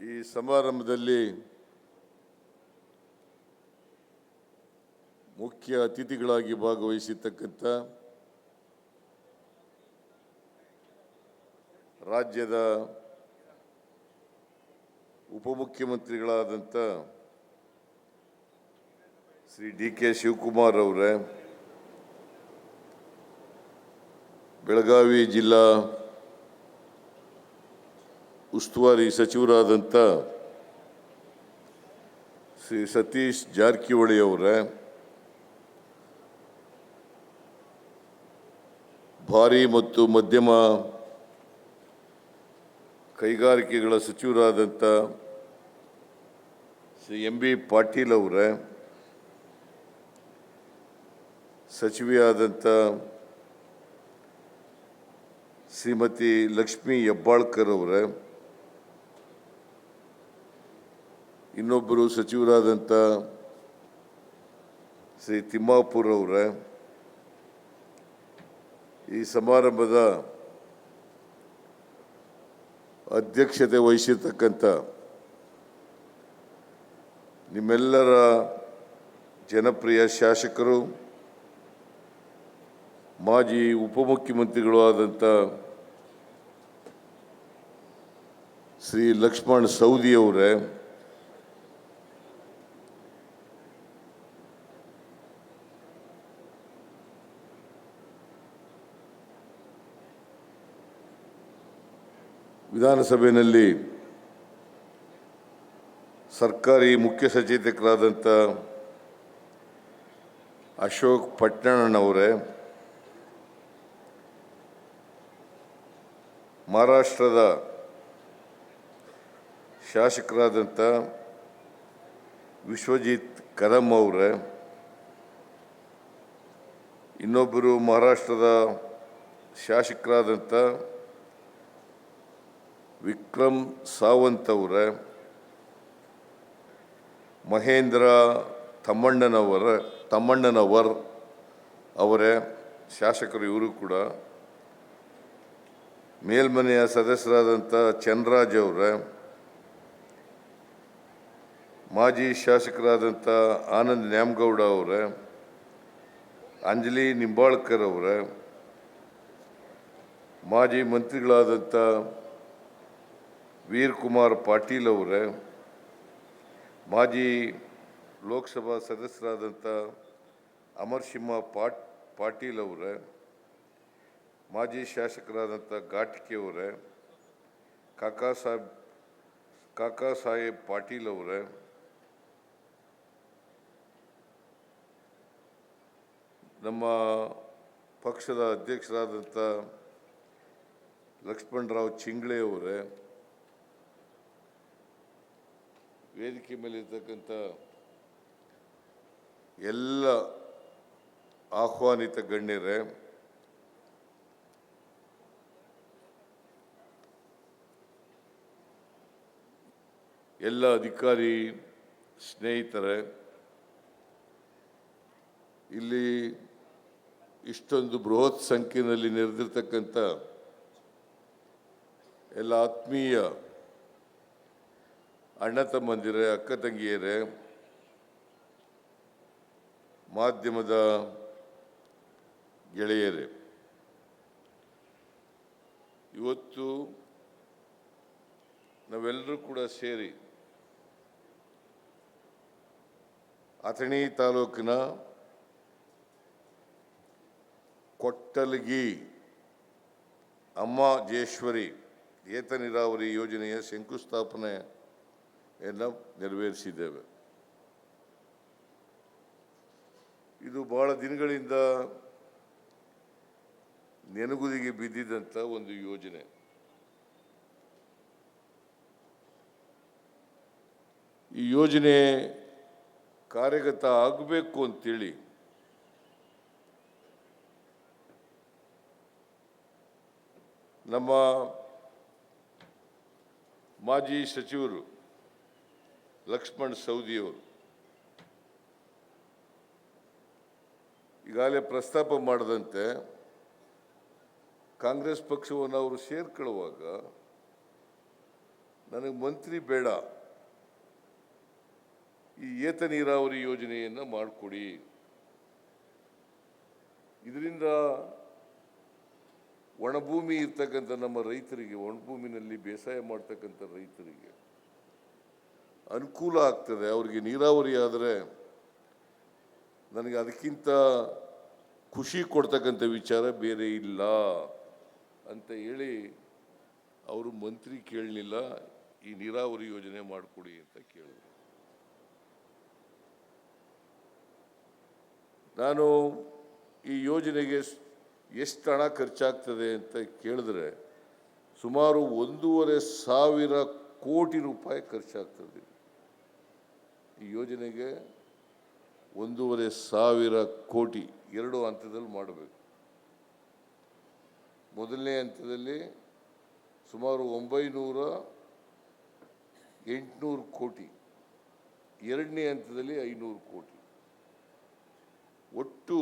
ಈ ಸಮಾರಂಭದಲ್ಲಿ ಮುಖ್ಯ ಅತಿಥಿಗಳಾಗಿ ಭಾಗವಹಿಸಿರ್ತಕ್ಕಂಥ ರಾಜ್ಯದ ಉಪಮುಖ್ಯಮಂತ್ರಿಗಳಾದಂಥ ಶ್ರೀ ಡಿ ಕೆ ಶಿವಕುಮಾರ್ ಅವರೇ ಬೆಳಗಾವಿ ಜಿಲ್ಲಾ ಉಸ್ತುವಾರಿ ಸಚಿವರಾದಂಥ ಶ್ರೀ ಸತೀಶ್ ಜಾರಕಿಹೊಳಿ ಅವರ, ಭಾರಿ ಮತ್ತು ಮಧ್ಯಮ ಕೈಗಾರಿಕೆಗಳ ಸಚಿವರಾದಂಥ ಶ್ರೀ ಎಂ ಬಿ ಪಾಟೀಲ್ ಅವರ ಸಚಿವೆಯಾದಂಥ ಶ್ರೀಮತಿ ಲಕ್ಷ್ಮೀ ಹೆಬ್ಬಾಳ್ಕರ್ ಅವರೇ ಇನ್ನೊಬ್ಬರು ಸಚಿವರಾದಂಥ ಶ್ರೀ ತಿಮ್ಮಾಪುರ್ ಅವರ, ಈ ಸಮಾರಂಭದ ಅಧ್ಯಕ್ಷತೆ ವಹಿಸಿರ್ತಕ್ಕಂಥ ನಿಮ್ಮೆಲ್ಲರ ಜನಪ್ರಿಯ ಶಾಸಕರು, ಮಾಜಿ ಉಪಮುಖ್ಯಮಂತ್ರಿಗಳು ಆದಂಥ ಶ್ರೀ ಲಕ್ಷ್ಮಣ್ ಸೌದಿ ವಿಧಾನಸಭೆಯಲ್ಲಿ ಸರ್ಕಾರಿ ಮುಖ್ಯ ಸಚೇತಕರಾದಂಥ ಅಶೋಕ್ ಪಟ್ನಣ್ಣನವರೇ ಮಹಾರಾಷ್ಟ್ರದ ಶಾಸಕರಾದಂಥ ವಿಶ್ವಜಿತ್ ಕದಂ ಅವರೇ ಇನ್ನೊಬ್ಬರು ಮಹಾರಾಷ್ಟ್ರದ ಶಾಸಕರಾದಂಥ ವಿಕ್ರಮ್ ಸಾವಂತ್ ಅವರ, ಮಹೇಂದ್ರ ತಮ್ಮಣ್ಣನವರ, ತಮ್ಮಣ್ಣನವರ್ ಅವರೇ, ಶಾಸಕರು ಇವರು ಕೂಡ. ಮೇಲ್ಮನೆಯ ಸದಸ್ಯರಾದಂಥ ಚನ್ರಾಜ್ ಅವರ, ಮಾಜಿ ಶಾಸಕರಾದಂಥ ಆನಂದ್ ನ್ಯಾಮಗೌಡ ಅವರ, ಅಂಜಲಿ ನಿಂಬಾಳ್ಕರ್ ಅವರ, ಮಾಜಿ ಮಂತ್ರಿಗಳಾದಂಥ ವೀರ್ ಕುಮಾರ್ ಪಾಟೀಲ್ ಅವರೇ, ಮಾಜಿ ಲೋಕಸಭಾ ಸದಸ್ಯರಾದಂಥ ಅಮರ್ ಸಿಂಹ ಪಾಟ್, ಪಾಟೀಲ್ ಅವರೇ, ಮಾಜಿ ಶಾಸಕರಾದಂಥ ಅವರೇ, ಕಾಕಾ ಸಾಹೇಬ್ ಕಾಕಾ ಸಾಹೇಬ್ ಪಾಟೀಲ್ ಅವರೇ, ನಮ್ಮ ಪಕ್ಷದ ಅಧ್ಯಕ್ಷರಾದಂಥ ಲಕ್ಷ್ಮಣರಾವ್ ಚಿಂಗ್ಳೆ ಅವರೇ ವೇದಿಕೆ ಮೇಲೆ ಇರ್ತಕ್ಕಂಥ ಎಲ್ಲ ಆಹ್ವಾನಿತ ಗಣ್ಯರೇ, ಎಲ್ಲ ಅಧಿಕಾರಿ ಸ್ನೇಹಿತರೆ, ಇಲ್ಲಿ ಇಷ್ಟೊಂದು ಬೃಹತ್ ಸಂಖ್ಯೆಯಲ್ಲಿ ನೆರೆದಿರ್ತಕ್ಕಂಥ ಎಲ್ಲ ಆತ್ಮೀಯ ಅಣ್ಣ ತಮ್ಮಂದಿರೇ, ಅಕ್ಕ ತಂಗಿಯರೇ, ಮಾಧ್ಯಮದ ಗೆಳೆಯರೇ, ಇವತ್ತು ನಾವೆಲ್ಲರೂ ಕೂಡ ಸೇರಿ ಅಥಣಿ ತಾಲೂಕಿನ ಕೊಟ್ಟಲಗಿ ಅಮ್ಮ ಜೇಶ್ವರಿ ಏತ ನೀರಾವರಿ ಯೋಜನೆಯ ಶಂಕುಸ್ಥಾಪನೆಯನ್ನು ನೆರವೇರಿಸಿದ್ದೇವೆ. ಇದು ಬಹಳ ದಿನಗಳಿಂದ ನೆನಗುದಿಗೆ ಬಿದ್ದಿದ್ದಂಥ ಒಂದು ಯೋಜನೆ. ಈ ಯೋಜನೆ ಕಾರ್ಯಗತ ಆಗಬೇಕು ಅಂತೇಳಿ ನಮ್ಮ ಮಾಜಿ ಸಚಿವರು ಲಕ್ಷ್ಮಣ್ ಸೌದಿಯವರು. ಈಗಾಗಲೇ ಪ್ರಸ್ತಾಪ ಮಾಡದಂತೆ ಕಾಂಗ್ರೆಸ್ ಪಕ್ಷವನ್ನು ಅವರು ಸೇರ್ಕೊಳ್ಳುವಾಗ ನನಗೆ ಮಂತ್ರಿ ಬೇಡ. ಈ ಏತ ನೀರಾವರಿ ಯೋಜನೆಯನ್ನು ಮಾಡಿಕೊಡಿ. ಇದರಿಂದ ಒಣಭೂಮಿ ಇರ್ತಕ್ಕಂಥ ನಮ್ಮ ರೈತರಿಗೆ, ಒಣಭೂಮಿನಲ್ಲಿ ಬೇಸಾಯ ಮಾಡ್ತಕ್ಕಂಥ ರೈತರಿಗೆ ಅನುಕೂಲ ಆಗ್ತದೆ. ಅವರಿಗೆ ನೀರಾವರಿ ಆದರೆ ನನಗೆ ಅದಕ್ಕಿಂತ ಖುಷಿ ಕೊಡ್ತಕ್ಕಂಥ ವಿಚಾರ ಬೇರೆ ಇಲ್ಲ ಅಂತ ಹೇಳಿ ಅವರು ಮಂತ್ರಿ ಕೇಳಲಿಲ್ಲ. ಈ ನೀರಾವರಿ ಯೋಜನೆ ಮಾಡಿಕೊಡಿ ಅಂತ ಕೇಳಿದ್ರು. ನಾನು ಈ ಯೋಜನೆಗೆ ಎಷ್ಟು ಹಣ ಖರ್ಚಾಗ್ತದೆ ಅಂತ ಕೇಳಿದ್ರೆ ಸುಮಾರು ಒಂದೂವರೆ ಸಾವಿರ ಕೋಟಿ ರೂಪಾಯಿ ಖರ್ಚಾಗ್ತದೆ. ಈ ಯೋಜನೆಗೆ ಒಂದೂವರೆ ಸಾವಿರ ಕೋಟಿ ಎರಡು ಹಂತದಲ್ಲಿ ಮಾಡಬೇಕು. ಮೊದಲನೇ ಹಂತದಲ್ಲಿ ಸುಮಾರು ಒಂಬೈನೂರ ಎಂಟುನೂರು ಕೋಟಿ, ಎರಡನೇ ಹಂತದಲ್ಲಿ ಐನೂರು ಕೋಟಿ. ಒಟ್ಟು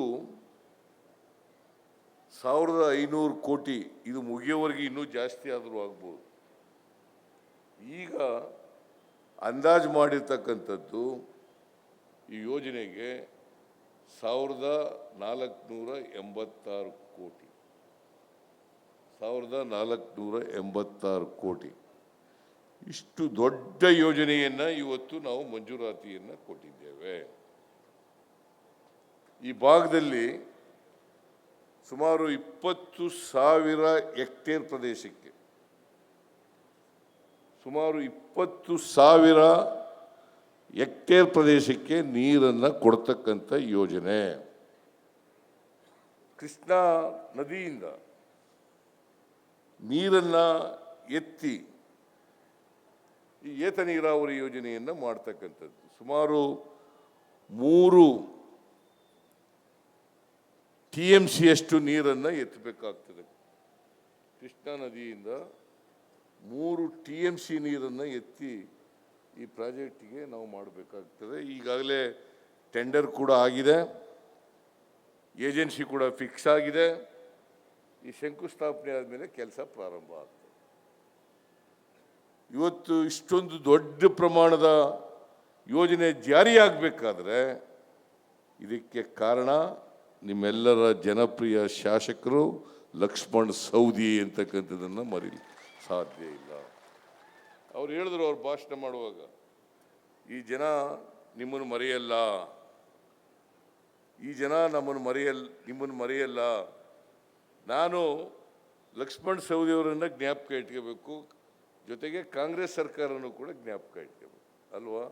ಸಾವಿರದ ಐನೂರು ಕೋಟಿ ಇದು ಮುಗಿಯೋವರೆಗೆ ಇನ್ನೂ ಜಾಸ್ತಿ ಆದರೂ ಆಗ್ಬೋದು. ಈಗ ಅಂದಾಜು ಮಾಡಿರ್ತಕ್ಕಂಥದ್ದು ಈ ಯೋಜನೆಗೆ ಸಾವಿರದ ನಾಲ್ಕುನೂರ ಎಂಬತ್ತಾರು ಕೋಟಿ. ಸಾವಿರದ ನಾಲ್ಕುನೂರ ಎಂಬತ್ತಾರು ಕೋಟಿ. ಇಷ್ಟು ದೊಡ್ಡ ಯೋಜನೆಯನ್ನು ಇವತ್ತು ನಾವು ಮಂಜೂರಾತಿಯನ್ನು ಕೊಟ್ಟಿದ್ದೇವೆ. ಈ ಭಾಗದಲ್ಲಿ ಸುಮಾರು ಇಪ್ಪತ್ತು ಸಾವಿರ ಹೆಕ್ಟೇರ್ ಪ್ರದೇಶಕ್ಕೆ ಸುಮಾರು ಇಪ್ಪತ್ತು ಸಾವಿರ ಎಕ್ಟೇರ್ ಪ್ರದೇಶಕ್ಕೆ ನೀರನ್ನು ಕೊಡ್ತಕ್ಕಂಥ ಯೋಜನೆ. ಕೃಷ್ಣಾ ನದಿಯಿಂದ ನೀರನ್ನು ಎತ್ತಿ ಈ ಏತ ನೀರಾವರಿ ಯೋಜನೆಯನ್ನು ಮಾಡ್ತಕ್ಕಂಥದ್ದು. ಸುಮಾರು ಮೂರು ಟಿ ಎಂ ಸಿಯಷ್ಟು ನೀರನ್ನು ಎತ್ತಬೇಕಾಗ್ತದೆ. ಕೃಷ್ಣಾ ನದಿಯಿಂದ ಮೂರು ಟಿ ಎಂ ಸಿ ನೀರನ್ನು ಎತ್ತಿ ಈ ಪ್ರಾಜೆಕ್ಟಿಗೆ ನಾವು ಮಾಡಬೇಕಾಗ್ತದೆ. ಈಗಾಗಲೇ ಟೆಂಡರ್ ಕೂಡ ಆಗಿದೆ. ಏಜೆನ್ಸಿ ಕೂಡ ಫಿಕ್ಸ್ ಆಗಿದೆ. ಈ ಶಂಕುಸ್ಥಾಪನೆ ಆದಮೇಲೆ ಕೆಲಸ ಪ್ರಾರಂಭ ಆಗ್ತದೆ. ಇವತ್ತು ಇಷ್ಟೊಂದು ದೊಡ್ಡ ಪ್ರಮಾಣದ ಯೋಜನೆ ಜಾರಿಯಾಗಬೇಕಾದ್ರೆ ಇದಕ್ಕೆ ಕಾರಣ ನಿಮ್ಮೆಲ್ಲರ ಜನಪ್ರಿಯ ಶಾಸಕರು ಲಕ್ಷ್ಮಣ್ ಸೌದಿ ಅಂತಕ್ಕಂಥದ್ದನ್ನು ಮರೀಲಿ. ಸಾಧ್ಯ ಇಲ್ಲ. ಅವ್ರು ಹೇಳಿದ್ರು ಅವ್ರು ಭಾಷಣ ಮಾಡುವಾಗ, ಈ ಜನ ನಿಮ್ಮನ್ನು ಮರೆಯಲ್ಲ, ಈ ಜನ ನಮ್ಮನ್ನು ಮರೆಯಲ್, ನಿಮ್ಮನ್ನು ಮರೆಯಲ್ಲ. ನಾನು ಲಕ್ಷ್ಮಣ್ ಸವದಿಯವರನ್ನ ಜ್ಞಾಪಕ ಇಟ್ಕೋಬೇಕು, ಜೊತೆಗೆ ಕಾಂಗ್ರೆಸ್ ಸರ್ಕಾರನೂ ಕೂಡ ಜ್ಞಾಪಕ ಇಟ್ಕೋಬೇಕು. ಅಲ್ವಾ?